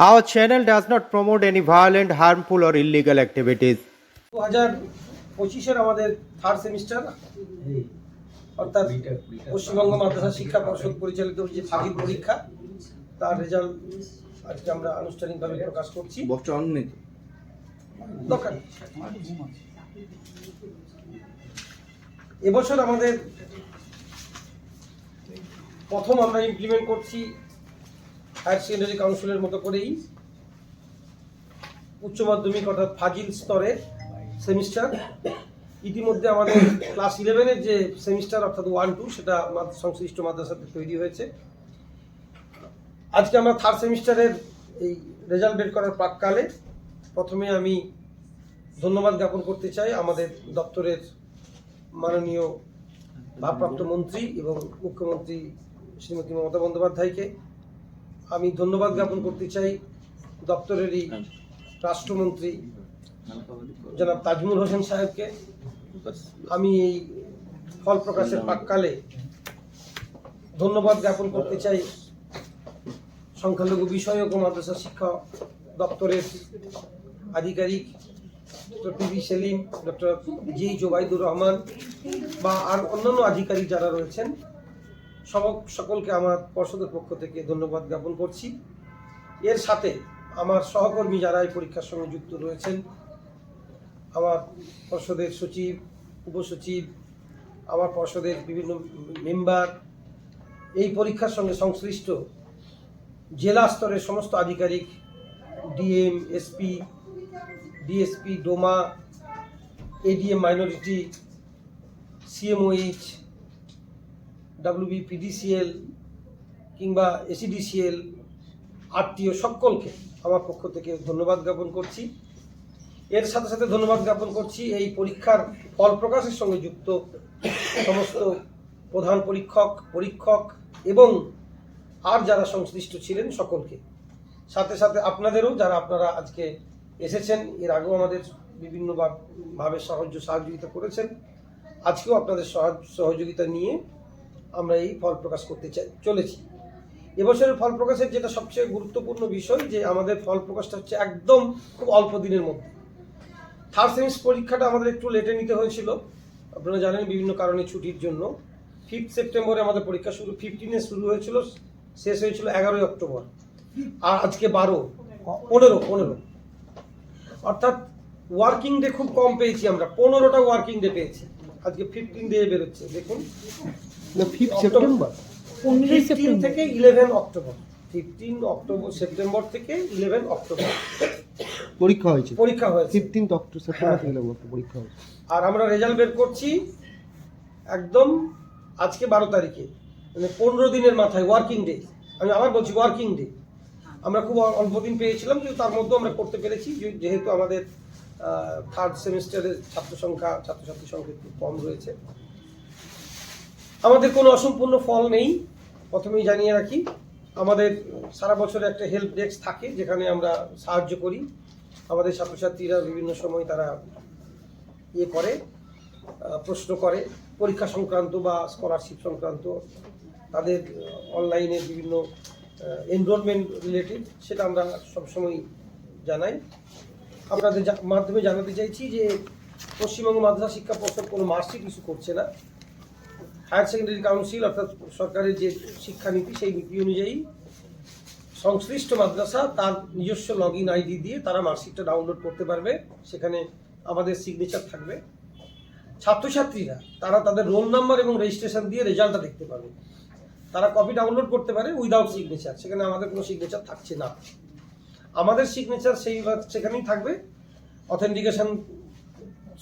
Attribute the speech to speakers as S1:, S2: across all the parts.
S1: Our channel does not promote any violent, harmful, or illegal activities.
S2: দু হাজার পঁচিশের আমাদের থার্ড সেমিস্টার অর্থাৎ পশ্চিমবঙ্গ মাদ্রাসা শিক্ষা পর্ষদ পরিচালিত যে ফাঁকির পরীক্ষা তার রেজাল্ট আজকে আমরা আনুষ্ঠানিকভাবে প্রকাশ করছি দরকার নেই। এবছর আমাদের প্রথম আমরা ইমপ্লিমেন্ট করছি হায়ার সেকেন্ডারি কাউন্সিলের মতো করেই উচ্চ মাধ্যমিক অর্থাৎ ফাজিল স্তরে সেমিস্টার। ইতিমধ্যে আমাদের ক্লাস ইলেভেনের যে সেমিস্টার অর্থাৎ ওয়ান টু সেটা সংশ্লিষ্ট মাদ্রাসাতে তৈরি হয়েছে। আজকে আমরা থার্ড সেমিস্টারের এই রেজাল্ট বের করার প্রাককালে প্রথমে আমি ধন্যবাদ জ্ঞাপন করতে চাই আমাদের দপ্তরের মাননীয় ভারপ্রাপ্ত মন্ত্রী এবং মুখ্যমন্ত্রী শ্রীমতী মমতা বন্দ্যোপাধ্যায়কে। আমি ধন্যবাদ জ্ঞাপন করতে চাই দপ্তরেরই রাষ্ট্রমন্ত্রী জনাব তাজমুল হোসেন সাহেবকে। আমি এই ফল প্রকাশের প্রাককালে ধন্যবাদ জ্ঞাপন করতে চাই সংখ্যালঘু বিষয়ক ও মাদ্রাসা শিক্ষা দপ্তরের আধিকারিক doctor PB Selim, doctor G Zobaidur Rahman বা আর অন্যান্য আধিকারিক যারা রয়েছেন। সকলকে আমার পর্ষদের পক্ষ থেকে ধন্যবাদ জ্ঞাপন করছি। এর সাথে আমার সহকর্মী যারা এই পরীক্ষার সঙ্গে যুক্ত রয়েছেন, আমার পর্ষদের সচিব, উপসচিব, আমার পর্ষদের বিভিন্ন মেম্বার, এই পরীক্ষার সঙ্গে সংশ্লিষ্ট জেলা স্তরের সমস্ত আধিকারিক, DM, SP, DSP, Doma, ADM, minority CMOH WB PDCL কিংবা এসিডিসিএল আত্মীয় সকলকে আমার পক্ষ থেকে ধন্যবাদ জ্ঞাপন করছি। এর সাথে সাথে ধন্যবাদ জ্ঞাপন করছি এই পরীক্ষার ফল প্রকাশের সঙ্গে যুক্ত সমস্ত প্রধান পরীক্ষক পরীক্ষক এবং আর যারা সংশ্লিষ্ট ছিলেন সকলকে। সাথে সাথে আপনাদেরও যারা আপনারা আজকে এসেছেন, এর আগেও আমাদের বিভিন্নভাবে সাহায্য সহযোগিতা করেছেন, আজকেও আপনাদের সহায়- সহযোগিতা নিয়ে আমরা এই ফল প্রকাশ করতে চলেছি। এবছরের ফল প্রকাশের যেটা সবচেয়ে গুরুত্বপূর্ণ বিষয়, যে আমাদের ফল প্রকাশটা হচ্ছে একদম খুব অল্প দিনের মধ্যে। থার্ড সেমিস্টার পরীক্ষাটা আমাদের একটু লেটে নিতে হয়েছিল। আপনারা জানেন বিভিন্ন কারণে ছুটির জন্য। ফিফথ সেপ্টেম্বরে আমাদের পরীক্ষা শুরু ফিফটিনে শুরু হয়েছিল, শেষ হয়েছিল এগারোই অক্টোবর। আর আজকে বারো, পনেরো পনেরো। অর্থাৎ ওয়ার্কিং ডে খুব কম পেয়েছি আমরা, পনেরোটা ওয়ার্কিং ডে পেয়েছি। আজকে ফিফটিন ডে বেরোচ্ছে, দেখুন।
S1: ফিফথ
S2: সেপ্টেম্বর ফিফটিন থেকে eleven October fifteen October September থেকে ইলেভেন অক্টোবর
S3: পরীক্ষা হয়েছে।
S2: পরীক্ষা হয়েছে।
S3: ফিফটিন্থ অক্টোবর সেপ্টেম্বর
S2: হ্যাঁ।
S3: পরীক্ষা হয়েছে।
S2: আর আমরা রেজাল্ট বের করছি একদম আজকে বারো তারিখে। মানে পনেরো দিনের মাথায় ওয়ার্কিং ডে আমি আবার বলছি ওয়ার্কিং ডে আমরা খুব অল্প দিন পেয়েছিলাম কিন্তু তার মধ্যেও আমরা করতে পেরেছি। যেহেতু আমাদের থার্ড সেমিস্টারের ছাত্র সংখ্যা ছাত্রছাত্রী সংখ্যা একটু কম রয়েছে। আমাদের কোনো অসম্পূর্ণ ফল নেই, প্রথমেই জানিয়ে রাখি, আমাদের সারা বছরে একটা হেল্প ডেস্ক থাকে যেখানে আমরা সাহায্য করি। আমাদের ছাত্রছাত্রীরা বিভিন্ন সময় তারা ইয়ে করে প্রশ্ন করে, পরীক্ষা সংক্রান্ত বা স্কলারশিপ সংক্রান্ত। তাদের অনলাইনে বিভিন্ন এনরোলমেন্ট রিলেটেড সেটা আমরা সবসময় জানাই। আপনাদের মাধ্যমে জানাতে চাইছি যে পশ্চিমবঙ্গ মাদ্রাসা শিক্ষা পর্ষদ কোনো মার্কশিট ইস্যু করছে না। হায়ার সেকেন্ডারি কাউন্সিল অর্থাৎ সরকারের যে শিক্ষানীতি সেই নীতি অনুযায়ী সংশ্লিষ্ট মাদ্রাসা তার নিজস্ব লগ ইন আইডি দিয়ে তারা মার্কশিটটা ডাউনলোড করতে পারবে। সেখানে আমাদের সিগনেচার থাকবে। ছাত্রছাত্রীরা, তারা তাদের রোল নাম্বার এবং রেজিস্ট্রেশন দিয়ে রেজাল্টটা দেখতে পাবে। তারা কপি ডাউনলোড করতে পারে উইদাউট সিগনেচার সেখানে আমাদের কোনো সিগনেচার থাকছে না। আমাদের সিগনেচার সেই সেখানেই থাকবে। অথেন্টিকেশন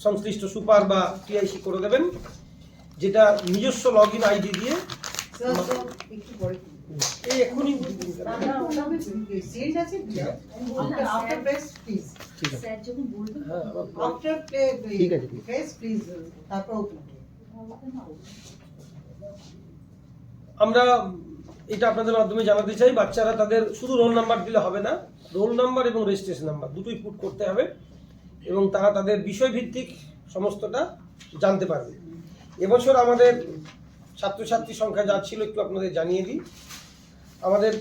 S2: সংশ্লিষ্ট সুপার বা টিআইসি করে দেবেন। যেটা নিজস্ব লগ ইন আইডি দিয়ে এই এখনই হ্যাঁ
S3: ঠিক আছে.
S2: আমরা এটা আপনাদের মাধ্যমে জানাতে চাই বাচ্চারা তাদের শুধু রোল নাম্বার দিলে হবে না রোল নাম্বার এবং রেজিস্ট্রেশন নাম্বার দুটোই পুট করতে হবে এবং তারা তাদের বিষয়ভিত্তিক সমস্তটা জানতে পারবে। এবছর আমাদের ছাত্রছাত্রী সংখ্যা যা ছিল একটু আপনাদের জানিয়ে দিই। আমাদের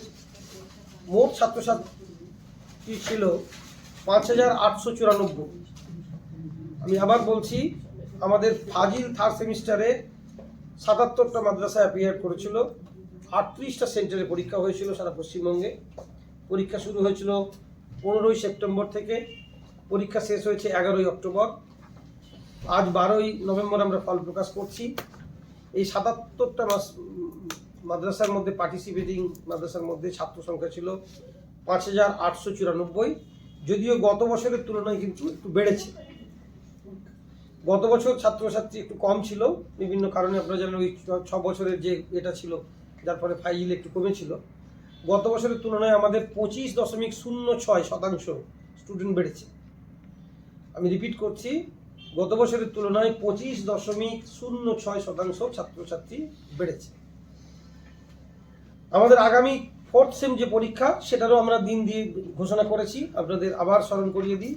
S2: মোট ছাত্রছাত্রী ছিল পাঁচ হাজার আটশো চুরানব্বই। আমি আবার বলছি, আমাদের ফাজিল থার্ড সেমিস্টারে সাতাত্তরটা মাদ্রাসায় অ্যাপিয়ার করেছিল, আটত্রিশটা সেন্টারে পরীক্ষা হয়েছিল সারা পশ্চিমবঙ্গে। পরীক্ষা শুরু হয়েছিল পনেরোই সেপ্টেম্বর থেকে, পরীক্ষা শেষ হয়েছে এগারোই অক্টোবর। আজ বারোই নভেম্বর আমরা ফল প্রকাশ করছি। এই সাতাত্তরটা মাস মাদ্রাসার মধ্যে পার্টিসিপেটিং মাদ্রাসার মধ্যে ছাত্র সংখ্যা ছিল পাঁচ হাজার আটশো চুরানব্বই। যদিও গত বছরের তুলনায় কিন্তু একটু বেড়েছে। গত বছর ছাত্রছাত্রী একটু কম ছিল। বিভিন্ন কারণে আপনারা জানেন ওই ছ- বছরের যে এটা ছিল, যার ফলে ফাইল একটু কমেছিল। গত বছরের তুলনায় আমাদের পঁচিশ দশমিক শূন্য ছয় শতাংশ স্টুডেন্ট বেড়েছে। আমি রিপিট করছি গত বছরের তুলনায় পঁচিশ দশমিক শূন্য ছয় শতাংশ ছাত্রছাত্রী বেড়েছে। আমাদের আগামী ফোর্থ সেম যে পরীক্ষা, সেটারও আমরা দিন দিয়ে ঘোষণা করেছি। আপনাদের আবার স্মরণ করিয়ে দিই।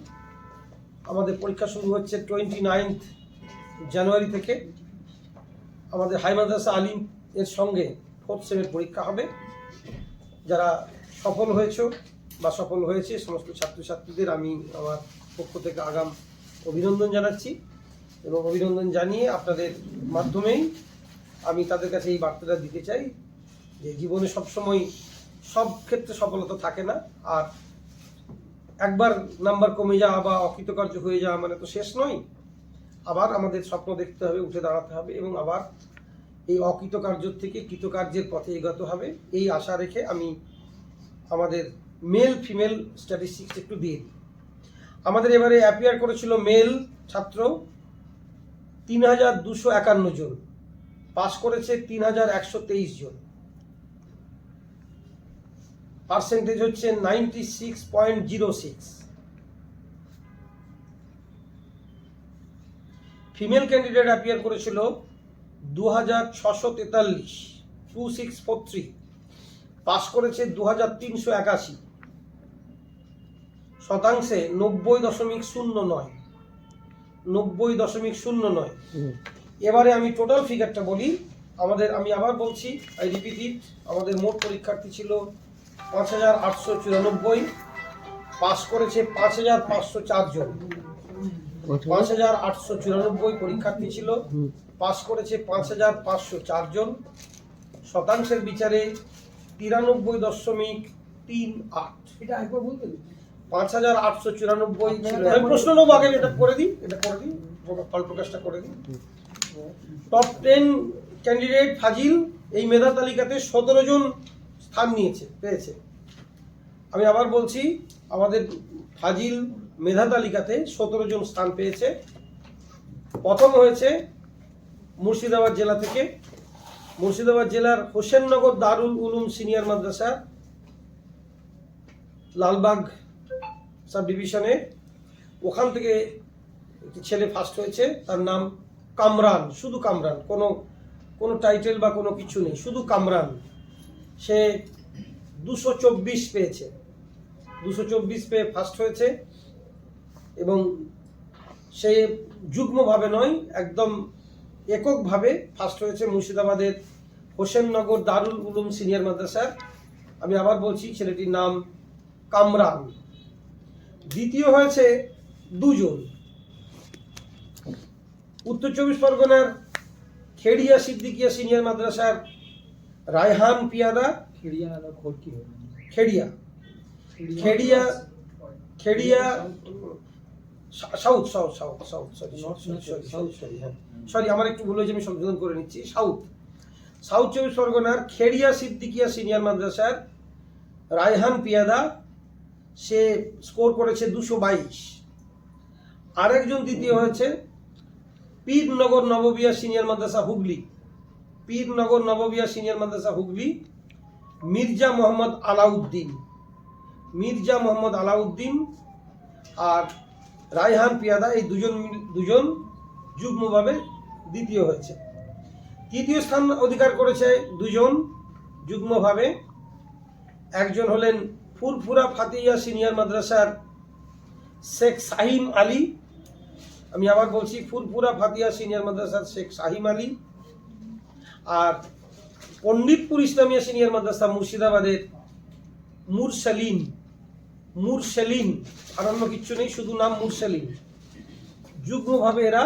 S2: আমাদের পরীক্ষা শুরু হচ্ছে টোয়েন্টি নাইনথ জানুয়ারি থেকে। আমাদের হাই মাদ্রাসা আলিম এর সঙ্গে ফোর্থ সেমের পরীক্ষা হবে। যারা সফল হয়েছ বা সফল হয়েছে, সমস্ত ছাত্রছাত্রীদের আমি আমার পক্ষ থেকে আগাম অভিনন্দন জানাচ্ছি এবং অভিনন্দন জানিয়ে আপনাদের মাধ্যমেই আমি তাদের কাছে এই বার্তাটা দিতে চাই যে জীবনে সবসময় সব ক্ষেত্রে সফলতা থাকে না। আর একবার নাম্বার কমে যাওয়া বা অকৃতকার্য হয়ে যাওয়া মানে তো শেষ নয়। আবার আমাদের স্বপ্ন দেখতে হবে, উঠে দাঁড়াতে হবে এবং আবার এই অকৃতকার্য থেকে কৃতকার্যের পথে এগোতে হবে। এই আশা রেখে আমি আমাদের মেল ফিমেল স্ট্যাটিস্টিক্স একটু দিয়ে দিই। আমাদের এবারে অ্যাপিয়ার করেছিল মেল ছাত্র তিন হাজার দুশো একান্ন জন। পাস করেছে তিন হাজার একশো তেইশ জন। পার্সেন্টেজ হচ্ছে ninety six point zero six female candidate appear করেছিল দু হাজার ছশো তেতাল্লিশ two six four three pass করেছে দু হাজার তিনশো একাশি। শতাংশে নব্বই দশমিক শূন্য নয়। নব্বই দশমিক শূন্য নয়। এবারে আমি টোটাল ফিগারটা বলি। আমাদের আমি আবার বলছি আই রিপিট ইট আমাদের মোট পরীক্ষার্থী ছিল পাঁচ হাজার আটশো চুরানব্বই পাস করেছে পাঁচ হাজার পাঁচশো চারজন পাঁচ হাজার আটশো চুরানব্বই পরীক্ষার্থী ছিল। পাস করেছে পাঁচ হাজার পাঁচশো চারজন শতাংশের বিচারে তিরানব্বই দশমিক তিন আট।
S4: এটা একবার বলবেন
S2: পাঁচ হাজার আটশো চুরানব্বই আমি প্রশ্ন নেব আগে এটা করে দিই এটা করে দিই ফল প্রকাশটা করে দিই। টপ টেন ক্যান্ডিডেট ফাজিল এই মেধা তালিকাতে সতেরো জন স্থান নিয়েছে পেয়েছে। আমি আবার বলছি আমাদের ফাজিল মেধা তালিকাতে সতেরো জন স্থান পেয়েছে। প্রথম হয়েছে মুর্শিদাবাদ জেলা থেকে। মুর্শিদাবাদ জেলার হোসেননগর দারুল উলুম সিনিয়র মাদ্রাসা লালবাগ সাব ডিভিশনে। ওখান থেকে একটি ছেলে ফার্স্ট হয়েছে, তার নাম কামরান, শুধু কামরান, কোনো কোনো টাইটেল বা কোনো কিছু নেই, শুধু কামরান। সে দুশো চব্বিশ পেয়েছে। দুশো চব্বিশ পেয়ে ফার্স্ট হয়েছে এবং সে যুগ্মভাবে নয়, একদম এককভাবে ফার্স্ট হয়েছে মুর্শিদাবাদের হোসেননগর দারুল উলুম সিনিয়র মাদ্রাসার আমি আবার বলছি, ছেলেটির নাম কামরান। দ্বিতীয় হয়েছে দুজন। উত্তর চব্বিশ পরগনার খেড়িয়া সিদ্দিকিয়া সিনিয়র মাদ্রাসার রায়হান পিয়াদা খেড়িয়া খেড়িয়া। খেড়িয়া সা- south south south south sorry south sorry হ্যাঁ। সরি আমার একটু ভুল হয়েছে আমি সংশোধন করে নিচ্ছি। সাউথ। সাউথ চব্বিশ পরগনার খেড়িয়া সিদ্দিকিয়া সিনিয়র মাদ্রাসার রায়হান পিয়াদা সে স্কোর করেছে দুশো বাইশ। আরেকজন দ্বিতীয় হয়েছে পীরনগর নববিয়া সিনিয়র মাদ্রাসা হুগলি। পীরনগর নববিয়া সিনিয়র মাদ্রাসা হুগলি, মির্জা মোহাম্মদ আলাউদ্দিন। মির্জা মোহাম্মদ আলাউদ্দিন আর রায়হান পিয়াদা, এই দুজন দুজন যুগ্মভাবে দ্বিতীয় হয়েছে। তৃতীয় স্থান অধিকার করেছে দুজন যুগ্মভাবে। একজন হলেন ফুরফুরা ফাতিয়া সিনিয়র মাদ্রাসার শেখ সাহিম আলী। আমি আবার বলছি ফুরফুরা ফাতিয়া সিনিয়র মাদ্রাসার শেখ সাহিম আলী আর পণ্ডিতপুর ইসলামিয়া সিনিয়র মাদ্রাসা মুর্শিদাবাদের মুরসালিন মুরসেলিন আর অন্য কিচ্ছু নেই শুধু নাম মুরসেলিন। যুগ্মভাবে এরা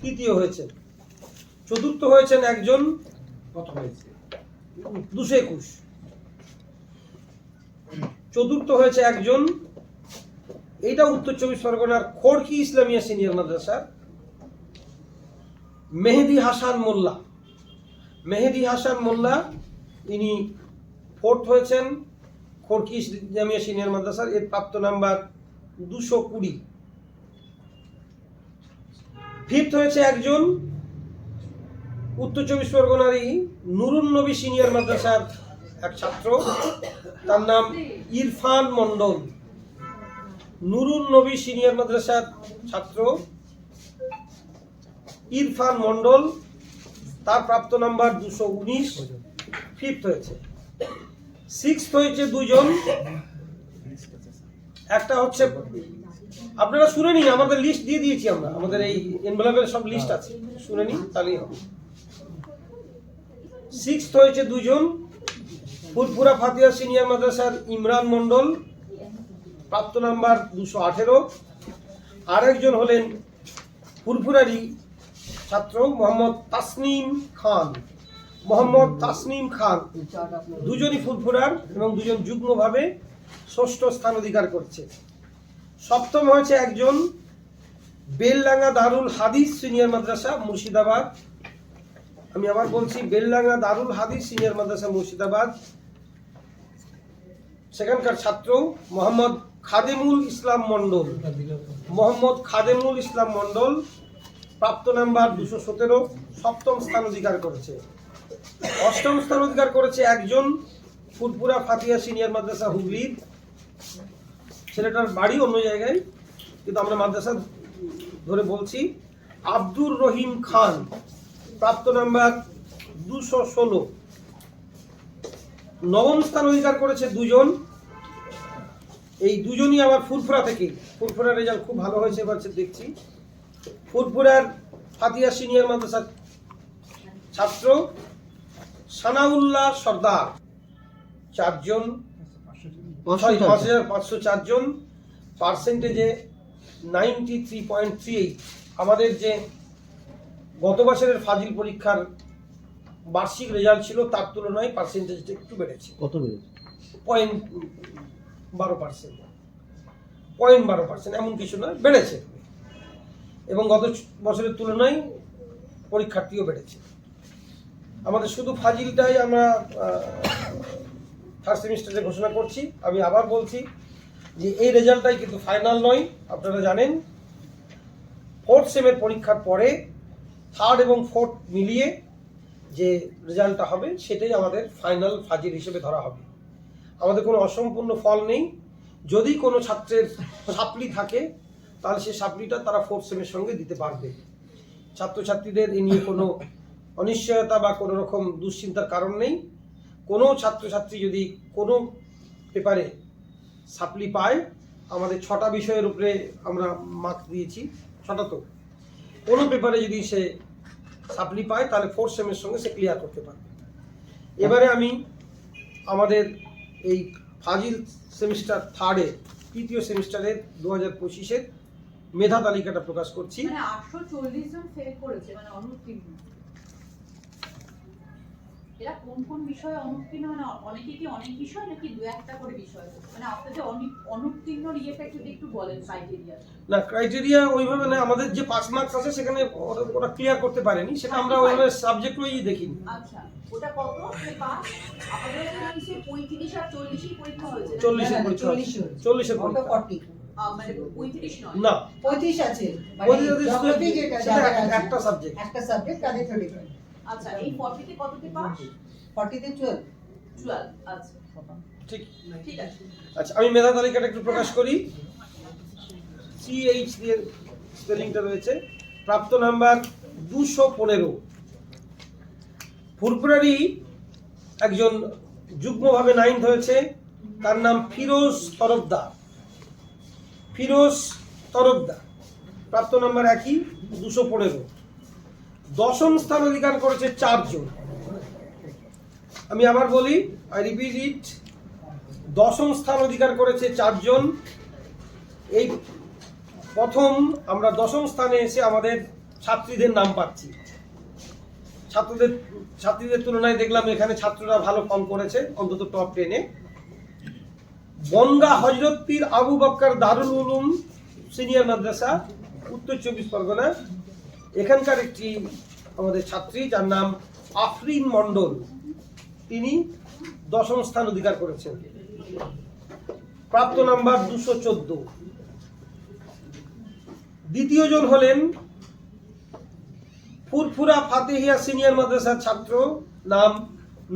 S2: তৃতীয় হয়েছে। চতুর্থ হয়েছেন একজন হয়েছে। দুশো একুশ। চতুর্থ হয়েছে একজন। এটা উত্তর চব্বিশ পরগনার খড়কি ইসলামিয়া সিনিয়র মাদ্রাসা মেহেদি হাসান মোল্লা। মেহেদি হাসান মোল্লা, ইনি ফোর্থ হয়েছেন খড়কি ইসলামিয়া সিনিয়র মাদ্রাসার। এর প্রাপ্ত নাম্বার দুশো কুড়ি। ফিফথ হয়েছে একজন উত্তর চব্বিশ পরগনারই নুরুন নবী সিনিয়র মাদ্রাসার এক ছাত্র, তার নাম ইরফান মন্ডল নুরুন নবী সিনিয়র মাদ্রাসার ছাত্র। ইরফান মন্ডল তার প্রাপ্ত নাম্বার দুশো উনিশ ফিফথ হয়েছে। সিক্সথ হয়েছে দুজন। একটা হচ্ছে, আপনারা শুনে নিন, আমাদের লিস্ট দিয়ে দিয়েছি আমরা। আমাদের এই এনভেলপের সব লিস্ট আছে। শুনে নিন, তাহলেই হবে। সিক্সথ হয়েছে দুজন। ফুরফুরা ফাতিয়া সিনিয়র মাদ্রাসার ইমরান মন্ডল প্রাপ্ত নাম্বার দুশো আঠেরো। আরেকজন হলেন ফুরফুরারি ছাত্র মোহাম্মদ তাসনিম খান। মোহাম্মদ তাসনিম খান দুজনই ফুরফুরার এবং দুজন যুগ্মভাবে ষষ্ঠ স্থান অধিকার করছে। সপ্তম হয়েছে একজন বেলডাঙ্গা দারুল হাদিস সিনিয়র মাদ্রাসা মুর্শিদাবাদ। আমি আবার বলছি, বেলডাঙ্গা দারুল হাদিস সিনিয়র মাদ্রাসা মুর্শিদাবাদ। সেখানকার ছাত্র মোহাম্মদ খাদেমুল ইসলাম মণ্ডল। মোহাম্মদ খাদেমুল ইসলাম মণ্ডল প্রাপ্ত নাম্বার দুশো সতেরো, সপ্তম স্থান অধিকার করেছে। অষ্টম স্থান অধিকার করেছে একজন ফুটপুরা ফাতিয়া সিনিয়র মাদ্রাসা হুগলির ছেলেটার বাড়ি অন্য জায়গায়, কিন্তু আমরা মাদ্রাসা ধরে বলছি। আব্দুর রহিম খান প্রাপ্ত নাম্বার দুশো ষোলো নবম স্থান অধিকার করেছে দুজন। এই দুজনই আবার ফুরফুরা থেকে। ফুরফুরার রেজাল্ট খুব ভালো হয়েছে এবার দেখছি। ফুরফুরার ফাতিয়া সিনিয়র মাদ্রাসার ছাত্র সানাউল্লাহ সর্দার। চারজন। পাঁচ হাজার পাঁচশো চারজন। পার্সেন্টেজে নাইনটি থ্রি পয়েন্ট থ্রি আমাদের যে গত বছরের ফাজিল পরীক্ষার বার্ষিক রেজাল্ট ছিল তার তুলনায় পার্সেন্টেজটা একটু বেড়েছে।
S3: কত বেড়েছে?
S2: পয়েন্ট বারো পার্সেন্ট পয়েন্ট বারো পার্সেন্ট এমন কিছু নয় বেড়েছে। এবং গত বছরের তুলনায় পরীক্ষার্থীও বেড়েছে। আমাদের শুধু ফাজিলটাই আমরা ফার্স্ট সেমিস্টারে ঘোষণা করছি। আমি আবার বলছি যে এই রেজাল্টটাই কিন্তু ফাইনাল নয়। আপনারা জানেন ফোর্থ সেমের পরীক্ষার পরে থার্ড এবং ফোর্থ মিলিয়ে যে রেজাল্টটা হবে সেটাই আমাদের ফাইনাল ফাজিল হিসেবে ধরা হবে। আমাদের কোনো অসম্পূর্ণ ফল নেই। যদি কোনো ছাত্রের সাপ্লি থাকে, তাহলে সেই সাপ্লিটা তারা ফোর্থ সেমের সঙ্গে দিতে পারবে। ছাত্রছাত্রীদের এ নিয়ে কোনো অনিশ্চয়তা বা কোনো রকম দুশ্চিন্তার কারণ নেই। কোনো ছাত্রছাত্রী যদি কোনো পেপারে সাপ্লি পায়, আমাদের ছটা বিষয়ের উপরে আমরা মার্ক দিয়েছি, ছটা তো। কোনো পেপারে যদি সে সাপ্লি পায়, তাহলে ফোর্থ সেমের সঙ্গে সে ক্লিয়ার করতে পারবে। এবারে আমি আমাদের এই ফাজিল সেমিস্টার থার্ডে তৃতীয় সেমিস্টারের দু হাজার পঁচিশের মেধা তালিকাটা প্রকাশ করছি
S5: মানে আটশো চল্লিশ জন ফেল করেছে মানে অনুত্তীর্ণ এরা কোন কোন বিষয়ে অনুত্তীর্ণ? মানে অনেকে কি অনেক বিষয় নাকি দু একটা করে বিষয়? মানে আপনাদের অনি- অনুত্তীর্ণ ইয়েটা যদি একটু বলেন ক্রাইটেরিয়া
S2: না ক্রাইটেরিয়া ওইভাবে না আমাদের যে পাস মার্কস আছে সেখানে ওরা- ক্লিয়ার করতে পারেনি সেটা আমরা ওইভাবে সাবজেক্ট ওয়াইজই দেখিনি।
S5: আচ্ছা ওটা কত? পাস আপনাদের এখানে নিশ্চয়ই পঁয়ত্রিশ আর চল্লিশই পরীক্ষা হয়েছে নাকি?
S2: চল্লিশের পরীক্ষা
S4: চল্লিশ হয়েছে।
S2: চল্লিশের
S4: Out of
S2: পরীক্ষা।
S4: 40
S5: আহ, মানে পঁয়ত্রিশ নয়।
S2: না।
S4: পঁয়ত্রিশ আছে। মানে
S2: ওদের ওদের
S4: geography যেটা
S2: সেটা
S4: যাদের
S2: এক-
S4: আছে,
S2: একটা সাবজেক্ট
S4: একটা সাবজেক্ট তাদের
S5: আচ্ছা এই ফর্টিতে কততে পাস?
S4: ফর্টিতে টুয়েলভ
S5: টুয়েলভ আচ্ছা।
S2: ঠিক।
S5: ঠিক আছে।
S2: আচ্ছা আমি মেধা তালিকাটা একটু প্রকাশ করি। সিএইচ দিয়ে স্পেলিংটা রয়েছে। প্রাপ্ত নাম্বার দুশো পনেরো। ফুরফুরারি একজন যুগ্মভাবে নাইন্থ হয়েছে। তার নাম ফিরোজ তরফদার। ফিরোজ তরফদার। প্রাপ্ত নাম্বার একই দুশো পনেরো। দশম স্থান অধিকার করেছে চারজন। আমি আবার বলি আই রিপিট ইট দশম স্থান অধিকার করেছে চারজন। এই প্রথম আমরা দশম স্থানে এসে আমাদের ছাত্রীদের নাম পাচ্ছি। ছাত্রদের, ছাত্রীদের তুলনায় দেখলাম এখানে ছাত্ররা ভালো ফল করেছে, অন্তত টপ টেনে বনগা হজরত পীর আবু বক্কর দারুল উলুম সিনিয়র মাদ্রাসা, উত্তর চব্বিশ পরগনা। এখানকার একটি আমাদের ছাত্রী, যার নাম আফরিন মণ্ডল। তিনি দশম স্থান অধিকার করেছেন। প্রাপ্ত নাম্বার দুশো দ্বিতীয় জন হলেন ফুরফুরা ফাতেহিয়া সিনিয়র মাদ্রাসার ছাত্র, নাম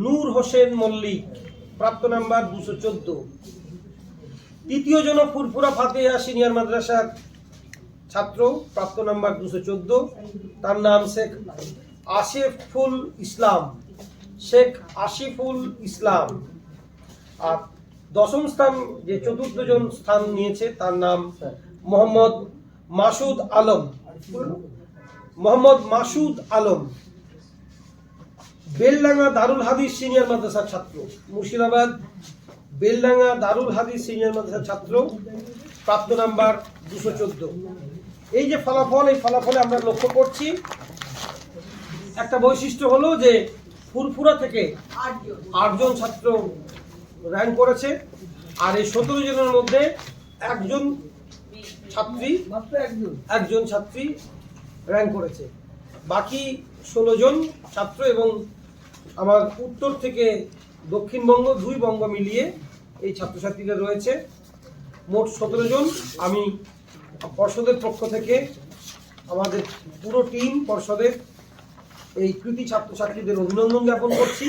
S2: নূর হোসেন মল্লিক। প্রাপ্ত নাম্বার দুশো চোদ্দ। তৃতীয় জন ফুরফুরা ফাতেহিয়া সিনিয়র মাদ্রাসার ছাত্র, প্রাপ্ত নাম্বার দুশো চোদ্দ। তার নাম শেখ আসিফুল ইসলাম। শেখ আসিফুল ইসলাম। আর দশম স্থান, যে চতুর্থ জন স্থান নিয়েছে, তার নাম মোহাম্মদ মাসুদ আলম। মোহাম্মদ মাসুদ আলম। বেলডাঙ্গা দারুল হাদিস সিনিয়র মাদ্রাসার ছাত্র। মুর্শিদাবাদ বেলডাঙ্গা দারুল হাদিস সিনিয়র মাদ্রাসার ছাত্র। প্রাপ্ত নাম্বার দুশো চোদ্দ। এই যে ফলাফল, এই ফলাফলে আমরা লক্ষ্য করছি, একটা বৈশিষ্ট্য হলো যে ফুরফুরা থেকে
S5: আটজন
S2: ছাত্র র্যাঙ্ক করেছে, আর এই সতেরো জনের মধ্যে একজন ছাত্রী একজন ছাত্রী র্যাঙ্ক করেছে। বাকি ষোলো জন ছাত্র এবং আমার উত্তর থেকে দক্ষিণবঙ্গ দুই বঙ্গ মিলিয়ে এই ছাত্রছাত্রীরা রয়েছে। মোট সতেরো জন, আমি পর্ষদের পক্ষ থেকে আমাদের পুরো টিম পর্ষদের এই কৃতি ছাত্রছাত্রীদের অভিনন্দন জ্ঞাপন করছি।